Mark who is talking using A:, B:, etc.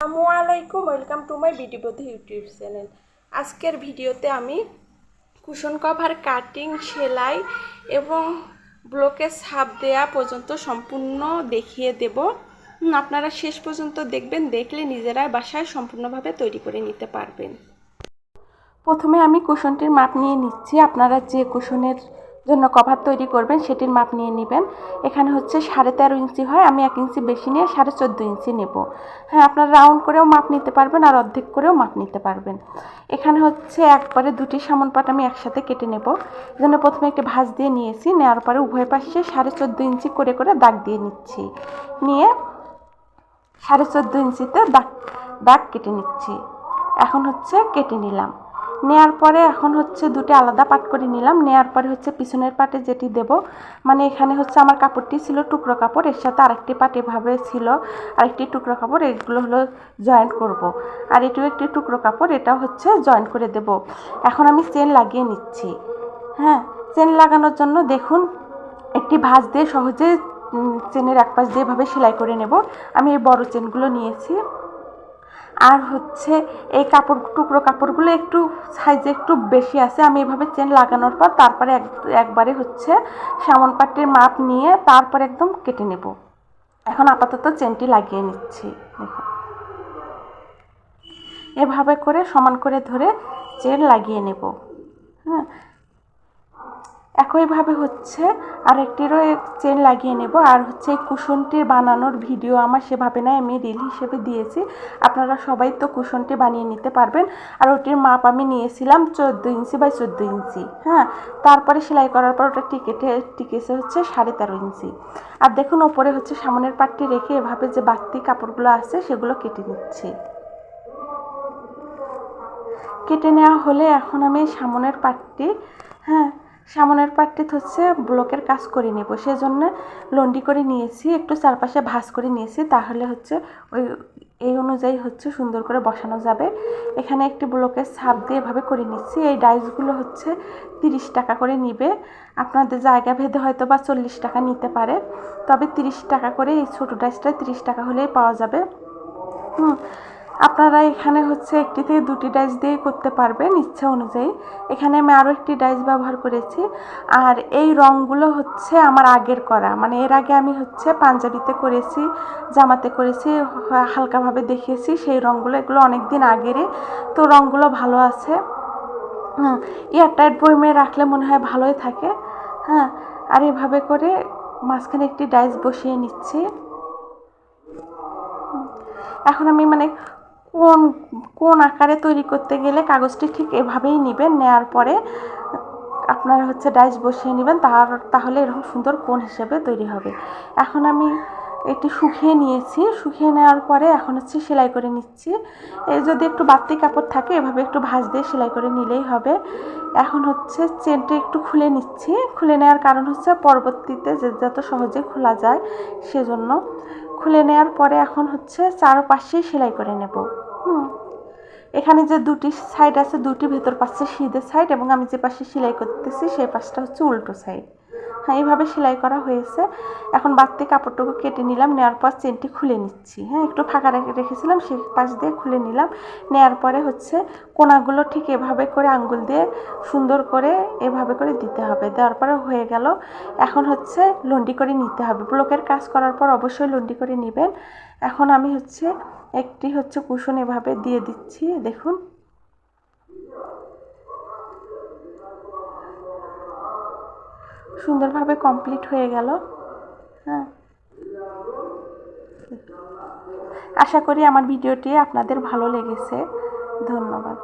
A: আসসালামু আলাইকুম, welcome to my B D YouTube channel. আজকের ভিডিওতে আমি কুশন কভার, কাটিং, সেলাই এবং ব্লকে ছাপ দেয়া পর্যন্ত সম্পূর্ণ দেখিয়ে দেব। আপনারা শেষ পর্যন্ত দেখবেন, দেখলে নিজেরাই বাসায় সম্পূর্ণভাবে তৈরি করে নিতে পারবেন। প্রথমে আমি কুশনটির মাপ নিয়ে নিচ্ছি। আপনারা যে কুশনের জন্য কভার তৈরি করবেন, সেটির মাপ নিয়ে নেবেন। এখানে হচ্ছে সাড়ে তেরো ইঞ্চি হয়, আমি এক ইঞ্চি বেশি নিয়ে সাড়ে চোদ্দ ইঞ্চি নেব। হ্যাঁ আপনারা রাউন্ড করেও মাপ নিতে পারবেন আর অর্ধেক করেও মাপ নিতে পারবেন। এখানে হচ্ছে একবারে দুটি সামন পাট আমি একসাথে কেটে নেব। এজন্য প্রথমে একটি ভাঁজ দিয়ে নিয়েছি, নেওয়ার পরে উভয় পাশে সাড়ে চোদ্দ ইঞ্চি করে করে দাগ দিয়ে নিচ্ছি। নিয়ে সাড়ে চোদ্দ ইঞ্চিতে দাগ দাগ কেটে নিচ্ছি। এখন হচ্ছে কেটে নিলাম। নেয়ার পরে এখন হচ্ছে দুটো আলাদা পাট করে নিলাম। নেয়ার পরে হচ্ছে পিছনের পাটে যেটি দেব মানে এখানে হচ্ছে আমার কাপড়টি ছিল টুকরো কাপড়, এর সাথে আরেকটি পাট এভাবে ছিল, আরেকটি টুকরো কাপড়, এগুলো হলো জয়েন্ট করব। আর এটিও একটি টুকরো কাপড়, এটাও হচ্ছে জয়েন্ট করে দেব। এখন আমি চেন লাগিয়ে নিচ্ছি। হ্যাঁ চেন লাগানোর জন্য দেখুন, একটি ভাঁজ দিয়ে সহজে চেনের এক পাশ দিয়ে এভাবে সেলাই করে নেব। আমি এই বড় চেনগুলো নিয়েছি। আর হচ্ছে এই কাপড়, টুকরো কাপড়গুলো একটু সাইজে একটু বেশি আছে। আমি এভাবে চেন লাগানোর পর তারপরে এক, একবারে হচ্ছে সামন পাট্টির মাপ নিয়ে তারপরে একদম কেটে নেব। এখন আপাতত চেনটি লাগিয়ে নিচ্ছি, দেখুন। এভাবে করে সমান করে ধরে চেন লাগিয়ে নেব। হ্যাঁ একইভাবে হচ্ছে আর আরেকটিরও চেন লাগিয়ে নেব। আর হচ্ছে এই কুশনটির বানানোর ভিডিও আমার সেভাবে নয়, আমি রিল হিসেবে দিয়েছি। আপনারা সবাই তো কুশনটি বানিয়ে নিতে পারবেন। আর ওটির মাপ আমি নিয়েছিলাম চোদ্দ ইঞ্চি বাই চোদ্দ ইঞ্চি হ্যাঁ? তারপরে সেলাই করার পর ওটা টিকেটে, টিকেছে হচ্ছে সাড়ে তেরো ইঞ্চি। আর দেখুন ওপরে হচ্ছে সামনের পাটটি রেখে এভাবে যে বাড়তি কাপড়গুলো আছে সেগুলো কেটে নিচ্ছি। কেটে নেওয়া হলে এখন আমি সামনের পাটটি হ্যাঁ সামনের পাটটি হচ্ছে ব্লকের কাজ করে নেব। সেজন্য লন্ডি করে নিয়েছি, একটু চারপাশে ভাঁজ করে নিয়েছি। তাহলে হচ্ছে ওই, এই অনুযায়ী হচ্ছে সুন্দর করে বসানো যাবে। এখানে একটি ব্লকের ছাপ দিয়ে এভাবে করে নিচ্ছি। এই ডাইসগুলো হচ্ছে তিরিশ টাকা করে নিবে। আপনাদের জায়গা ভেদে হয়তো বা চল্লিশ টাকা নিতে পারে। তবে তিরিশ টাকা করে এই ছোটো ডাইসটা তিরিশ টাকা হলেই পাওয়া যাবে। হুম আপনারা এখানে হচ্ছে একটি থেকে দুটি ডাইস দিয়ে করতে পারবেন ইচ্ছা অনুযায়ী। এখানে আমি আরও একটি ডাইস ব্যবহার করেছি। আর এই রঙগুলো হচ্ছে আমার আগের করা। মানে এর আগে আমি হচ্ছে পাঞ্জাবিতে করেছি, জামাতে করেছি হালকাভাবে দেখিয়েছি সেই রঙগুলো এগুলো অনেক দিন আগেরই। তো রঙগুলো ভালো আছে। হুম এয়ারটাইট বইমে রাখলে মনে হয় ভালোই থাকে। হ্যাঁ আর এভাবে করে মাঝখানে একটি ডাইস বসিয়ে নিচ্ছি। এখন আমি মানে কোন কোন আকারে তৈরি করতে গেলে কাগজটি ঠিক এভাবেই নেবেন, নেয়ার পরে আপনারা হচ্ছে ডাইস বসিয়ে নেবেন, তার, তাহলে এরকম সুন্দর কোন হিসেবে তৈরি হবে। এখন আমি এটি শুকিয়ে নিয়েছি, শুকিয়ে নেওয়ার পরে এখন হচ্ছে সেলাই করে নিচ্ছি। যদি একটু বাড়তি কাপড় থাকে, এভাবে একটু ভাঁজ দিয়ে সেলাই করে নিলেই হবে। এখন হচ্ছে চেনটি একটু খুলে নিচ্ছি। খুলে নেওয়ার কারণ হচ্ছে পরবর্তীতে যে, যত সহজে খোলা যায় সেজন্য। খুলে নেওয়ার পরে এখন হচ্ছে চারপাশেই সেলাই করে নেব। হুম। এখানে যে দুটি সাইড আছে, দুটি ভেতর পাশে সিধে সাইড এবং আমি যে পাশে সেলাই করতেছি, সেই পাশটা হচ্ছে উল্টো সাইড এইভাবে সেলাই করা হয়েছে। এখন বাড়তি কাপড়টুকু কেটে নিলাম নেওয়ার পর চেনটি খুলে নিচ্ছি। হ্যাঁ একটু ফাঁকা রেখে রেখেছিলাম সেই পাশ দিয়ে খুলে নিলাম। নেওয়ার পরে হচ্ছে কোনাগুলো ঠিক এভাবে করে আঙ্গুল দিয়ে সুন্দর করে এভাবে করে দিতে হবে। দেওয়ার পরে হয়ে গেল। এখন হচ্ছে লন্ডি করে নিতে হবে। ব্লকের কাজ করার পর অবশ্যই লন্ডি করে নেবেন। এখন আমি হচ্ছে একটি হচ্ছে কুশন এভাবে দিয়ে দিচ্ছি। দেখুন। সুন্দরভাবে কমপ্লিট হয়ে গেল। হ্যাঁ। আশা করি আমার ভিডিওটি আপনাদের ভালো লেগেছে। ধন্যবাদ।